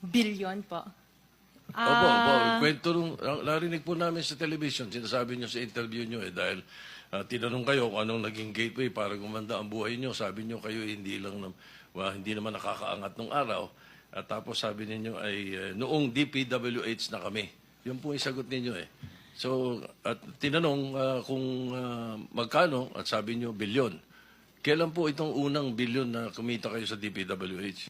Billion po. Opo, opo. Ah, Kwento nung, narinig po namin sa television, sinasabi nyo sa interview nyo eh, dahil ah, tinanong kayo kung anong naging gateway para gumanda ang buhay nyo. Sabi nyo kayo hindi lang, nam- wa- hindi naman nakakaangat nung araw. At tapos sabi ninyo ay eh, noong DPWH na kami. Yun po yung sagot ninyo eh. So, at tinanong ah, kung ah, magkano at sabi nyo bilyon. Kailan po itong unang bilyon na kumita kayo sa DPWH?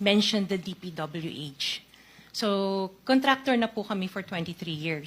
mentioned the DPWH. So, contractor na po kami for 23 years.